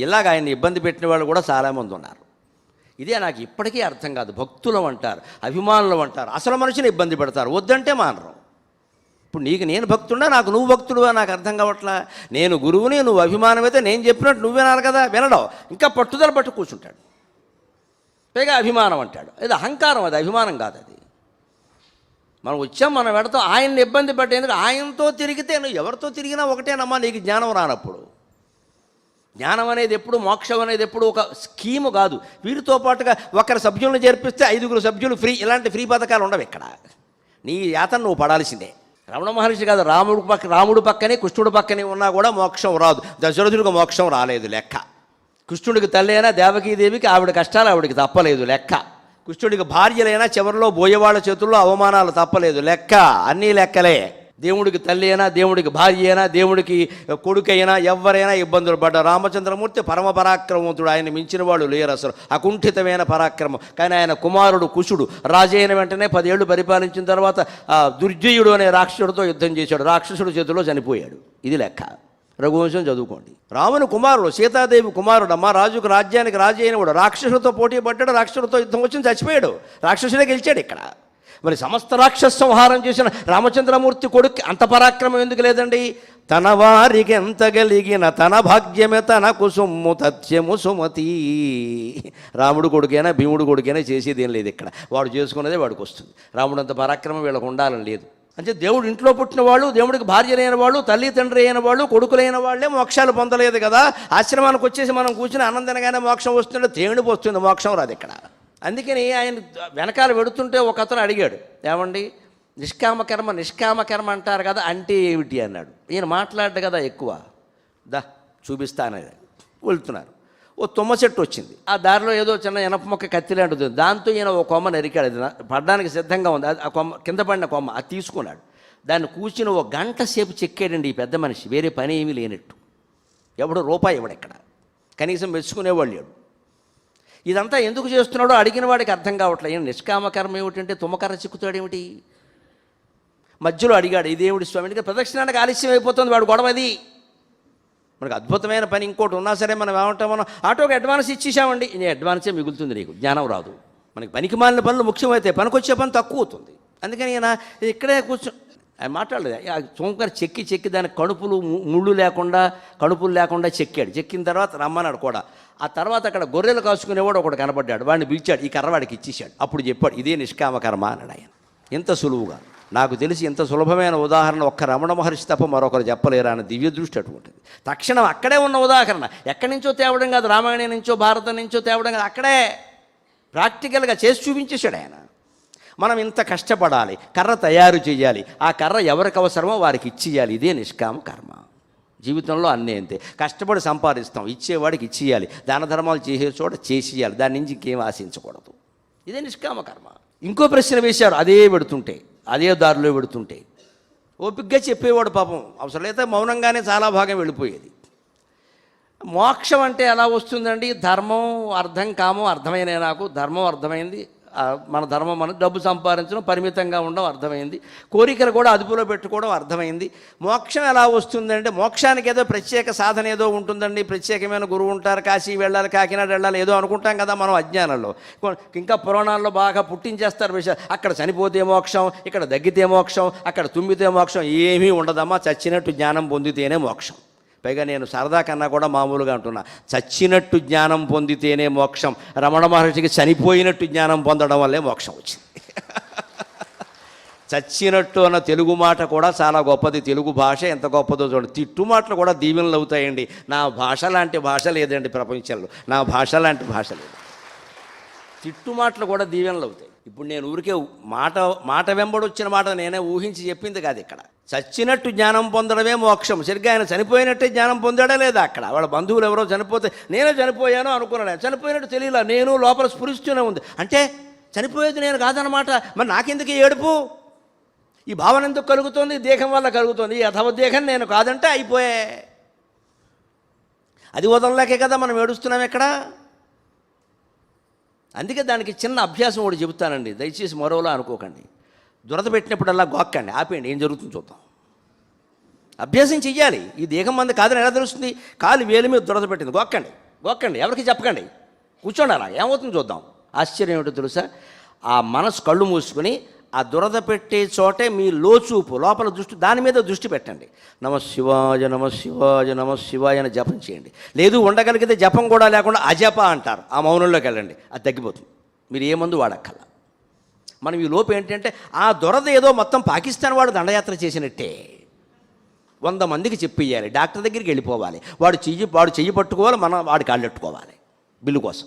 ఇలాగ ఆయన ఇబ్బంది పెట్టిన వాళ్ళు కూడా చాలామంది ఉన్నారు. ఇదే నాకు ఇప్పటికీ అర్థం కాదు. భక్తులు అంటారు అభిమానులు అంటారు. అసలు మనిషిని ఇబ్బంది పెడతారు. వద్దంటే మానరు. ఇప్పుడు నీకు నేను భక్తుడా? నాకు నువ్వు భక్తుడువా? నాకు అర్థం కావట్లా? నేను గురువుని నువ్వు అభిమానమైతే నేను చెప్పినట్టు నువ్వు వినాలి కదా? వినడం. ఇంకా పట్టుదల పట్టు కూర్చుంటాడు. పైగా అభిమానం అంటాడు. ఇది అహంకారం అది అభిమానం కాదు అది. మనం వచ్చాం మనం పెడతాం ఆయన్ని ఇబ్బంది పెట్టేందుకు ఆయనతో తిరిగితే నువ్వు ఎవరితో తిరిగినా ఒకటేనమ్మా నీకు జ్ఞానం రానప్పుడు. జ్ఞానం అనేది ఎప్పుడు మోక్షం అనేది ఎప్పుడు ఒక స్కీము కాదు. వీరితో పాటుగా ఒకరి సభ్యులను చేర్పిస్తే ఐదుగురు సభ్యులు ఫ్రీ ఇలాంటి ఫ్రీ పథకాలు ఉండవు ఇక్కడ. నీ యాతను నువ్వు పడాల్సిందే. రమణ మహర్షి కాదు రాముడు పక్క రాముడు పక్కనే కృష్ణుడు పక్కనే ఉన్నా కూడా మోక్షం రాదు. దశరథుడికి మోక్షం రాలేదు లెక్క. కృష్ణుడికి తల్లైనా దేవకీదేవికి ఆవిడ కష్టాలు ఆవిడకి తప్పలేదు లెక్క. కృష్ణుడికి భార్యలైనా చివరిలో బోయేవాళ్ళ చేతుల్లో అవమానాలు తప్పలేదు లెక్క. అన్నీ లెక్కలే. దేవుడికి తల్లి అయినా దేవుడికి భార్య అయినా దేవుడికి కొడుకైనా ఎవరైనా ఇబ్బందులు పడ్డ రామచంద్రమూర్తి పరమ పరాక్రమవంతుడు. ఆయన మించిన వాళ్ళు లేరు అసలు. అకుంఠితమైన పరాక్రమం. కానీ ఆయన కుమారుడు కుశుడు రాజు అయిన వెంటనే పదేళ్ళు పరిపాలించిన తర్వాత దుర్జయుడు అనే రాక్షసుడితో యుద్ధం చేశాడు. రాక్షసుడు చేతిలో చనిపోయాడు. ఇది లెక్క. రఘువంశం చదువుకోండి. రాముని కుమారుడు సీతాదేవి కుమారుడు అమ్మ రాజుకు రాజ్యానికి రాజు అయినవాడు రాక్షసుడితో పోటీ పడ్డాడు రాక్షసులతో యుద్ధం వచ్చి చచ్చిపోయాడు. రాక్షసుడే గెలిచాడు ఇక్కడ. మరి సమస్త రాక్షస సంహారం చేసిన రామచంద్రమూర్తి కొడుకు అంత పరాక్రమం ఎందుకు లేదండి? తన వారికి ఎంత కలిగిన తన భాగ్యమే తన కుసుమ్ము తథ్యము సుమతి. రాముడు కొడుకైనా భీముడు కొడుకైనా చేసేది ఏం లేదు ఇక్కడ. వాడు చేసుకున్నదే వాడికి వస్తుంది. రాముడు అంత పరాక్రమం వీళ్ళకు ఉండాలని లేదు. అంటే దేవుడు ఇంట్లో పుట్టిన వాళ్ళు దేవుడికి భార్యలైన వాళ్ళు తల్లి తండ్రి అయిన వాళ్ళు కొడుకులైన వాళ్ళే మోక్షాలు పొందలేదు కదా. ఆశ్రమానికి వచ్చేసి మనం కూర్చుని ఆనందంగానే మోక్షం వస్తుంటే తేమిడి వస్తుంది మోక్షం రాదు ఇక్కడ. అందుకని ఆయన వెనకాల వెడుతుంటే ఒక అతను అడిగాడు ఏమండి నిష్కామకర్మ నిష్కామకర్మ అంటారు కదా అంటే ఏమిటి? అన్నాడు. ఈయన మాట్లాడ్డు కదా ఎక్కువ. దా చూపిస్తానని వెళ్తున్నారు. ఓ తుమ్మ చెట్టు వచ్చింది. ఆ దారిలో ఏదో చిన్న ఎనప మొక్క కత్తి లాంటిది దాంతో ఈయన ఓ కొమ్మ నరికాడు. అది పడడానికి సిద్ధంగా ఉంది. అది ఆ కొమ్మ కింద పడిన కొమ్మ అది తీసుకున్నాడు. దాన్ని కూర్చుని ఒక గంట సేపు చెక్కాడండి ఈ పెద్ద మనిషి. వేరే పని ఏమీ లేనట్టు. ఎవడు రూపాయి ఎవడెక్కడ కనీసం మెచ్చుకునేవాళ్ళు లేడు. ఇదంతా ఎందుకు చేస్తున్నాడో అడిగిన వాడికి అర్థం కావట్లేదు. ఏం నిష్కామకర్మ ఏమిటంటే తుమ్మకర్ర చిక్కుతాడేమిటి మధ్యలో అడిగాడు ఇదేమిటి స్వామి అంటే ప్రదక్షిణానికి ఆలస్యం అయిపోతుంది వాడు గొడవ అది. మనకు అద్భుతమైన పని ఇంకోటి ఉన్నా సరే మనం ఏమంటాం మనం ఆటోకి అడ్వాన్స్ ఇచ్చేసామండి. నేను అడ్వాన్సే మిగులుతుంది నీకు? జ్ఞానం రాదు. మనకి పనికి మాలిన పనులు ముఖ్యమైతే పనికొచ్చే పని తక్కువ అవుతుంది. అందుకని ఈయన ఇక్కడే కూర్చో ఆయన మాట్లాడలేదు. ఆ చెక్కి చెక్కి దాని కడుపులు ముళ్ళు లేకుండా కడుపులు లేకుండా చెక్కాడు. చెక్కిన తర్వాత రమ్మన్నాడు కూడా. ఆ తర్వాత అక్కడ గొర్రెలు కాసుకునేవాడు ఒకడు కనబడ్డాడు. వాడిని పిలిచాడు. ఈ కర్రవాడికి ఇచ్చేశాడు. అప్పుడు చెప్పాడు ఇదే నిష్కామ కర్మ అన్నాడు ఆయన. ఇంత సులువుగా. నాకు తెలిసి ఇంత సులభమైన ఉదాహరణ ఒక్క రమణ మహర్షి తప్ప మరొకరు చెప్పలేరా అని దివ్య దృష్టి అటువంటిది తక్షణం అక్కడే ఉన్న ఉదాహరణ. ఎక్కడి నుంచో తేవడం కాదు రామాయణం నుంచో భారతం నుంచో తేవడం కాదు అక్కడే ప్రాక్టికల్గా చేసి చూపించేశాడు ఆయన. మనం ఇంత కష్టపడాలి కర్ర తయారు చేయాలి ఆ కర్ర ఎవరికి అవసరమో వారికి ఇచ్చేయాలి. ఇదే నిష్కామ కర్మ. జీవితంలో అన్నీ అంతే. కష్టపడి సంపాదిస్తాం ఇచ్చేవాడికి ఇచ్చేయాలి. దాన ధర్మాలు చేసే చోట చేసేయాలి. దాని నుంచి ఇంకేం ఆశించకూడదు. ఇదే నిష్కామ కర్మ. ఇంకో ప్రశ్న వేశారు అదే పెడుతుంటే అదే దారిలో పెడుతుంటే. ఓపిగ్గా చెప్పేవాడు పాపం. అవసరం అయితే మౌనంగానే చాలా భాగం వెళ్ళిపోయేది. మోక్షం అంటే ఎలా వస్తుందండి? ధర్మం అర్థం కామం అర్థమైన నాకు. ధర్మం అర్థమైంది. మన ధర్మం మన డబ్బు సంపాదించడం పరిమితంగా ఉండడం అర్థమైంది. కోరికలు కూడా అదుపులో పెట్టుకోవడం అర్థమైంది. మోక్షం ఎలా వస్తుందంటే మోక్షానికి ఏదో ప్రత్యేక సాధన ఏదో ఉంటుందండి. ప్రత్యేకమైన గురువు ఉంటారు కాశీ వెళ్ళాలి కాకినాడ వెళ్ళాలి ఏదో అనుకుంటాం కదా మనం అజ్ఞానంలో. ఇంకా పురాణాల్లో బాగా పుట్టించేస్తారు విషయాలు అక్కడ చనిపోతే మోక్షం ఇక్కడ దగ్గితే మోక్షం అక్కడ తుమ్మితే మోక్షం ఏమీ ఉండదమ్మా. చచ్చినట్టు జ్ఞానం పొందితేనే మోక్షం. పైగా నేను సరదా కన్నా కూడా మామూలుగా అంటున్నా. చచ్చినట్టు జ్ఞానం పొందితేనే మోక్షం. రమణ మహర్షికి చనిపోయినట్టు జ్ఞానం పొందడం వల్లే మోక్షం వచ్చింది. చచ్చినట్టు అన్న తెలుగు మాట కూడా చాలా గొప్పది. తెలుగు భాష ఎంత గొప్పదో చూడండి. తిట్టు మాటలు కూడా దీవెనలు అవుతాయండి. నా భాష లాంటి భాష లేదండి ప్రపంచంలో. నా భాష లాంటి భాష లేదు. తిట్టు మాటలు కూడా దీవెనలు అవుతాయి. ఇప్పుడు నేను ఊరికే మాట మాట వెంబడొచ్చిన మాట నేనే ఊహించి చెప్పింది కాదు ఇక్కడ. చచ్చినట్టు జ్ఞానం పొందడమే మోక్షం. సరిగ్గా ఆయన చనిపోయినట్టే జ్ఞానం పొందాడా లేదా అక్కడ? వాళ్ళ బంధువులు ఎవరో చనిపోతే నేనే చనిపోయాను అనుకున్నాడు? చనిపోయినట్టు తెలియలా నేను లోపల స్ఫురిస్తూనే ఉంది. అంటే చనిపోయేది నేను కాదనమాట మరి నాకెందుకు ఏడుపు? ఈ భావన ఎందుకు కలుగుతుంది? దేహం వల్ల కలుగుతుంది. ఈ దేహం నేను కాదంటే అయిపోయే. అది వదలలేకే కదా మనం ఏడుస్తున్నాం ఎక్కడ అందుకే దానికి చిన్న అభ్యాసం ఒకటి చెబుతానండి. దయచేసి మరోలా అనుకోకండి. దురద పెట్టినప్పుడల్లా గోక్కండి ఆపేయండి. ఏం జరుగుతుందో చూద్దాం. అభ్యాసం చెయ్యాలి. ఈ దేహం మంది కాదని ఎలా తెలుస్తుంది? కాలు వేలు మీద దురద పెట్టింది. గోక్కండి. గొక్కండి. ఎవరికి చెప్పకండి. కూర్చోండి అలా. ఏమవుతుందో చూద్దాం. ఆశ్చర్యం ఏమిటో తెలుసా? ఆ మనసు కళ్ళు మూసుకుని ఆ దురద పెట్టే చోటే మీ లోచూపు. లోపల దృష్టి దాని మీద దృష్టి పెట్టండి. నమ శివాయ నమ శివాయ నమ శివాయ అని జపం చేయండి. లేదు ఉండగలిగితే జపం కూడా లేకుండా అజప అంటారు. ఆ మౌనంలోకి వెళ్ళండి. అది తగ్గిపోతుంది. మీరు ఏ మందు వాడక్కల మనం ఈ లోపు ఏంటంటే ఆ దురద ఏదో మొత్తం పాకిస్తాన్ వాడు దండయాత్ర చేసినట్టే. వంద మందికి చెప్పియ్యాలి. డాక్టర్ దగ్గరికి వెళ్ళిపోవాలి. వాడు చెయ్యి వాడు చెయ్యి పట్టుకోవాలి మనం వాడికి కాళ్ళెట్టుకోవాలి బిల్లు కోసం.